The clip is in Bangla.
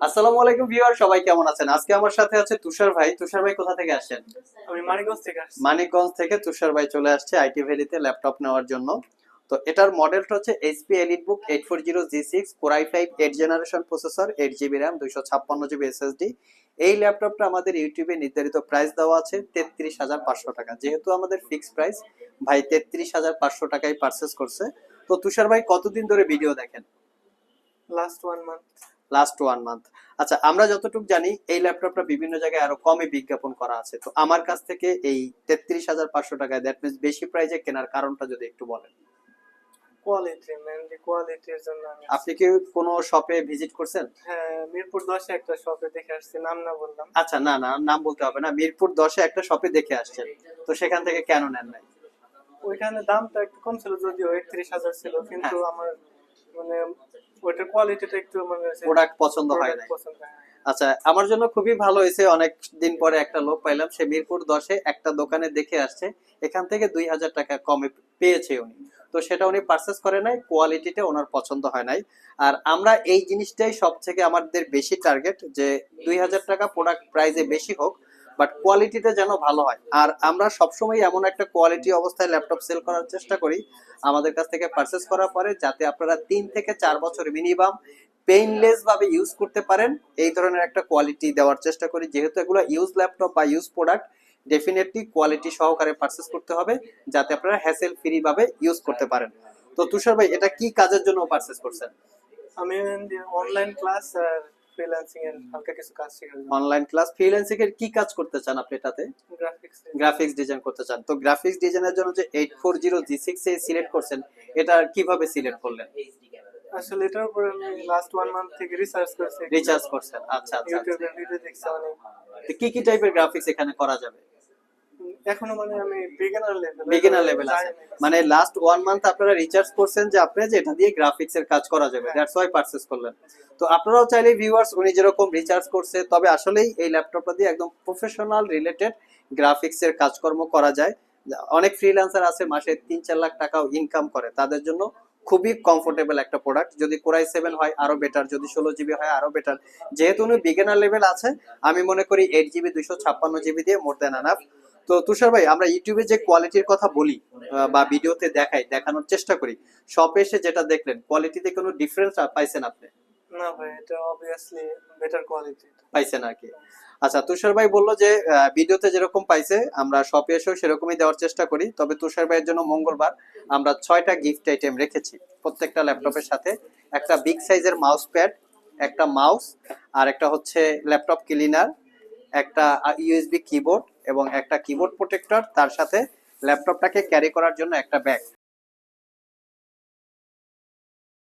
আসসালামু আলাইকুম ভিউয়ার সবাই কেমন আছেন? আজকে আমার সাথে আছে তুষার ভাই। তুষার ভাই কোথা থেকে আসছেন? আমি মানিকগঞ্জ থেকে আসছি। মানিকগঞ্জ থেকে তুষার ভাই চলে আসছে আইটি ভ্যালিতে ল্যাপটপ নেওয়ার জন্য। তো এটার মডেলটা হচ্ছে HP elite book eight four zero G six core i five eight generation processor eight GB RAM দুইশো ছাপ্পান্ন জিবি এসএসডি এই ল্যাপটপটা আমাদের ইউটিউবে নির্ধারিত প্রাইস দেওয়া আছে তেত্রিশ হাজার পাঁচশো টাকা। যেহেতু আমাদের ফিক্সড প্রাইস ভাই তেত্রিশ হাজার পাঁচশো টাকায় পারচেস করছে। তো তুষার ভাই কতদিন ধরে ভিডিও দেখেন? Last one month last one month আচ্ছা আমরা যতটুকু জানি এই ল্যাপটপটা বিভিন্ন জায়গায় আরও কমে বিজ্ঞাপন করা আছে। তো আমার কাছ থেকে এই তেত্রিশ হাজার পাঁচশো টাকায় দ্যাট মিনস বেশি প্রাইজে কেনার কারণটা যদি একটু বলেন। কোয়ালিটি মেনলি কোয়ালিটির জন্য আপনি কি কোনো শপে ভিজিট করছেন? হ্যাঁ মিরপুর দশে একটা শপে দেখে আসছি নাম না বললাম। আচ্ছা না না নাম বলতে হবে না। মিরপুর দশে একটা শপে দেখে আসছেন। তো সেখান থেকে কেন নেন নাই? ওইখানে দামটা একটু কম ছিল যদিও একত্রিশ হাজার ছিল কিন্তু আমার মানে ওইটার কোয়ালিটিটা একটু মানে প্রোডাক্ট পছন্দ হয়। আচ্ছা আমার জন্য খুবই ভালো হয়েছে অনেক দিন পরে একটা লোক পাইলাম সে মিরপুর দশে একটা দোকানে দেখে আসছে এখান থেকে দুই হাজার টাকা কমে পেয়েছে উনি। তো সেটা উনি পারচেস করে নাই কোয়ালিটিটা ওনার পছন্দ হয় নাই। আর আমরা এই জিনিসটাই সব থেকে আমাদের বেশি টার্গেট যে দুই হাজার টাকা প্রোডাক্ট প্রাইজে বেশি হোক বাট কোয়ালিটিটা যেন ভালো হয়। আর আমরা সবসময় এমন একটা কোয়ালিটি অবস্থায় ল্যাপটপ সেল করার চেষ্টা করি, আমাদের কাছ থেকে পারচেস করার পরে, যাতে আপনারা তিন থেকে চার বছর মিনিমাম পেইনলেস ভাবে ইউজ করতে পারেন। এই ধরনের একটা কোয়ালিটি দেওয়ার চেষ্টা করি। যেহেতু এগুলো ইউজ ল্যাপটপ বা ইউজ প্রোডাক্ট ডেফিনেটলি কোয়ালিটি সহকারে পারচেস করতে হবে, যাতে আপনারা হ্যাসেল ফ্রি ভাবে ইউজ করতে পারেন। তো তুষার ভাই, এটা কি কাজের জন্য পারচেস করছেন? আমি অনলাইন ক্লাস আর ফ্রিল্যান্সিং এর হালকা কিছু কাজ শেখার জন্য অনলাইন ক্লাস ফ্রিল্যান্সিং এর কি কাজ করতে চান আপনি এটাতে? গ্রাফিক্স গ্রাফিক্স ডিজাইন করতে চান। তো গ্রাফিক্স ডিজাইনের জন্য যে eight four zero G six এ সিলেক্ট করছেন এটা কীভাবে সিলেক্ট করলেন? আসলে এটার উপর আমি লাস্ট ওয়ান মান্থ থেকে রিসার্চ করছি। রিচার্জ করছেন। আচ্ছা আচ্ছা আচ্ছা। ইউটিউবে ভিডিও দেখছি অনেক। কি কি টাইপের গ্রাফিক্স এখানে করা যাবে? এখনও মানে আমি বিগিনার লেভেল বিগিনার লেভেল আছে। মানে লাস্ট ওয়ান মান্থ আপনারা রিচার্জ করছেন যে আপনি যে এটা দিয়ে গ্রাফিক্স এর কাজ করা যাবে। দ্যাটস ওয়াই করলেন। তো আপনারাও চাইলে ভিউয়ার্স উনি যেরকম রিচার্জ করছে তবে আসলেই এই ল্যাপটপটা দিয়ে একদম প্রফেশনাল রিলেটেড গ্রাফিক্স এর কাজকর্ম করা যায়। অনেক ফ্রিল্যান্সার আছে মাসে তিন চার লাখ টাকাও ইনকাম করে। তাদের জন্য খুবই কমফোর্টেবল একটা প্রোডাক্ট যদি কোরাই সেভেন হয় আরও বেটার যদি ষোলো জিবি হয় আরও বেটার যেহেতু উনি বিগিনার লেভেল আছে আমি মনে করি এইট জিবি দুইশো ছাপ্পান্ন জিবি দিয়ে মোর দেন আনাফ তো তুষার ভাই আমরা ইউটিউবে যে কোয়ালিটির কথা বলি বা ভিডিওতে দেখাই দেখানোর চেষ্টা করি শপে এসে যেটা দেখলেন কোয়ালিটিতে কোনো ডিফারেন্স পাইছেন আপনি? না ভাই এটা অবভিয়াসলি বেটার কোয়ালিটি পাইছেন আর কি। আচ্ছা তুষার ভাই বলল যে ভিডিওতে যেরকম পাইছে আমরা শপে এসেও সেরকমই দেওয়ার চেষ্টা করি তবে তুষার ভাইয়ের জন্য মঙ্গলবার আমরা ছয়টা গিফট আইটেম রেখেছি প্রত্যেকটা ল্যাপটপের সাথে। একটা বিগ সাইজের মাউস প্যাড একটা মাউস আর একটা হচ্ছে ল্যাপটপ ক্লিনার একটা ইউএসবি কিবোর্ড এবং একটা কিবোর্ড প্রোটেক্টর তার সাথে ল্যাপটপটাকে ক্যারি করার জন্য একটা ব্যাগ